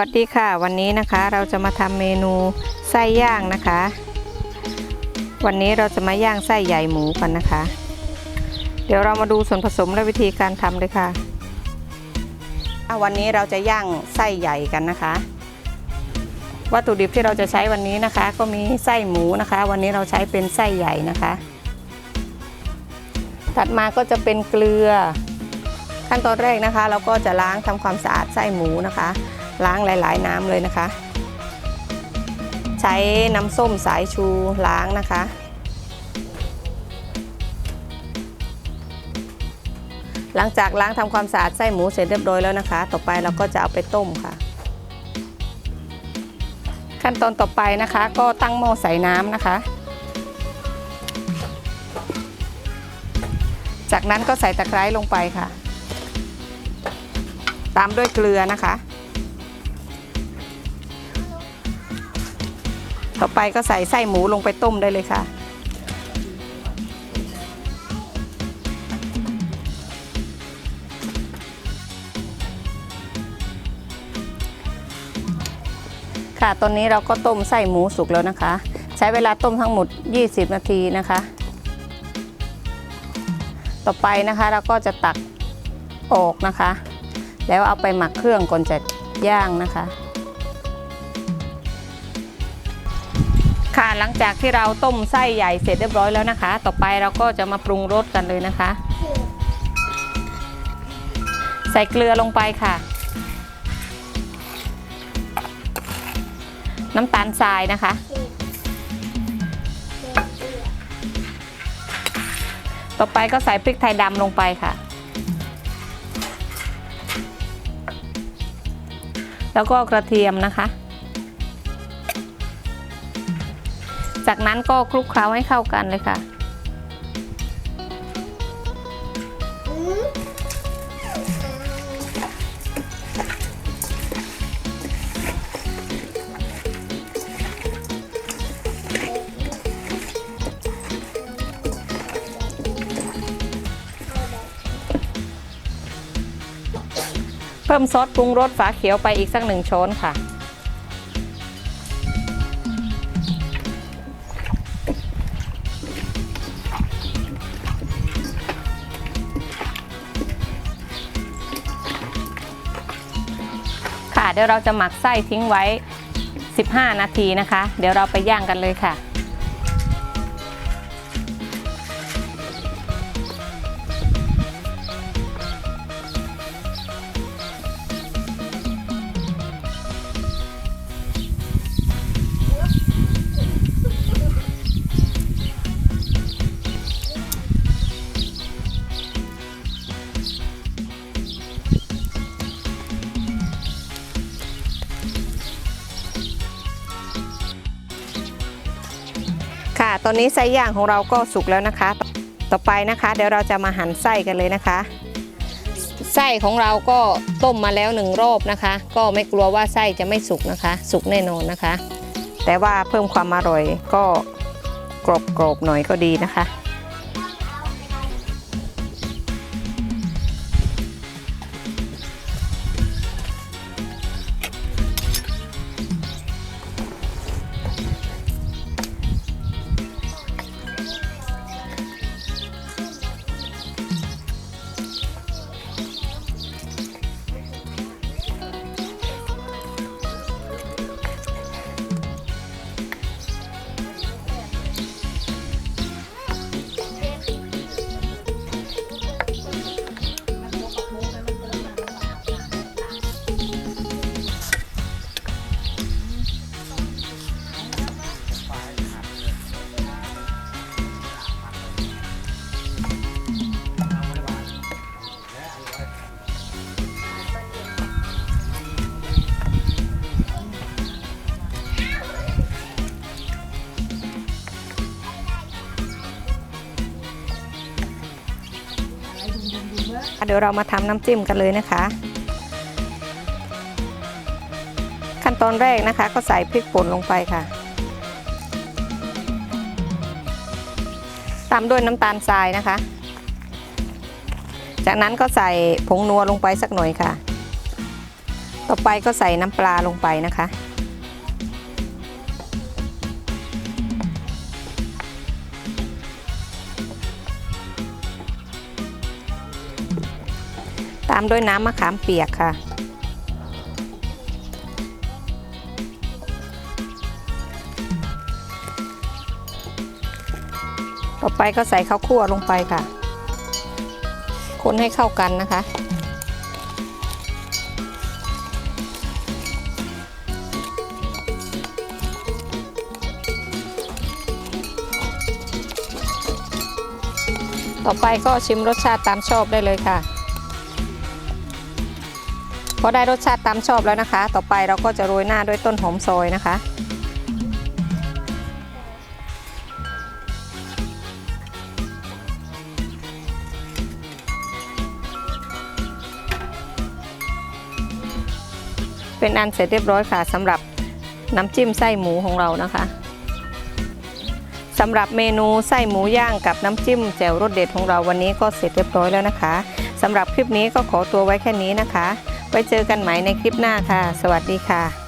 วัสดีค่ะ วันนี้นะคะเราจะมาทำเมนูไส้ย่างนะคะ วันนี้เราจะมาย่างไส้ใหญ่หมูกันนะคะ เดี๋ยวเรามาดูส่วนผสมและวิธีการทำเลยค่ะ วันนี้เราจะย่างไส้ใหญ่กันนะคะ วัตถุดิบที่เราจะใช้วันนี้นะคะ ก็มีไส้หมูนะคะ วันนี้เราใช้เป็นไส้ใหญ่นะคะ ถัดมาก็จะเป็นเกลือ ขั้นตอนแรกนะคะ เราก็จะล้างทำความสะอาดไส้หมูนะคะ ล้างหลาย ๆ น้ำเลยนะคะ ใช้น้ำส้มสายชูล้างนะคะ หลังจากล้างทำความสะอาดไส้หมูเสร็จเรียบร้อยแล้วนะคะ ต่อไปเราก็จะเอาไปต้มค่ะ ขั้นตอนต่อไปนะคะ ก็ตั้งหม้อใส่น้ำนะคะจากนั้นก็ใส่ตะไคร้ลงไปค่ะ ตามด้วยเกลือนะคะ ต่อไปก็ใส่ไส้หมูลงไปต้มได้เลยค่ะ ค่ะตอนนี้เราก็ต้มไส้หมูสุกแล้วนะคะ ใช้เวลาต้มทั้งหมด 20 นาทีนะคะ ต่อไปนะคะเราก็จะตักออกนะคะ แล้วเอาไปหมักเครื่องก่อนจะย่างนะคะ ค่ะหลังจากที่เราต้มไส้ใหญ่เสร็จเรียบร้อยแล้วนะคะ ต่อไปเราก็จะมาปรุงรสกันเลยนะคะ ใส่เกลือลงไปค่ะ น้ำตาลทรายนะคะ ต่อไปก็ใส่พริกไทยดำลงไปค่ะ แล้วก็กระเทียมนะคะ จากนั้นก็คลุกเคล้าให้เข้ากันเลยค่ะ เพิ่มซอสปรุงรสฝาเขียวไปอีกสักหนึ่งช้อนค่ะ เดี๋ยวเราจะหมักไส้ทิ้งไว้ 15 นาทีนะคะ เดี๋ยวเราไปย่างกันเลยค่ะ ตอนนี้ไส้ย่างของเราก็สุกแล้วนะคะ ต่อไปนะคะ เดี๋ยวเราจะมาหั่นไส้กันเลยนะคะ ไส้ของเราก็ต้มมาแล้วหนึ่งรอบนะคะ ก็ไม่กลัวว่าไส้จะไม่สุกนะคะ สุกแน่นอนนะคะ แต่ว่าเพิ่มความอร่อยก็กรอบๆหน่อยก็ดีนะคะ เดี๋ยวเรามาทำน้ำจิ้มกันเลยนะคะ ขั้นตอนแรกนะคะ ก็ใส่พริกป่นลงไปค่ะ ตามด้วยน้ำตาลทรายนะคะ จากนั้นก็ใส่ผงนัวลงไปสักหน่อยค่ะ ต่อไปก็ใส่น้ำปลาลงไปนะคะ ตามด้วยน้ำมะขามเปียกค่ะ ต่อไปก็ใส่ข้าวคั่วลงไปค่ะ คนให้เข้ากันนะคะ ต่อไปก็ชิมรสชาติตามชอบได้เลยค่ะ พอได้รสชาติตามชอบแล้วนะคะ ต่อไปเราก็จะโรยหน้าด้วยต้นหอมซอยนะคะ เป็นอันเสร็จเรียบร้อยค่ะสำหรับน้ำจิ้มไส้หมูของเรานะคะสำหรับเมนูไส้หมูย่างกับน้ำจิ้มแจ่วรสเด็ดของเราวันนี้ก็เสร็จเรียบร้อยแล้วนะคะสำหรับคลิปนี้ก็ขอตัวไว้แค่นี้นะคะ ไว้เจอกันใหม่ในคลิปหน้าค่ะ สวัสดีค่ะ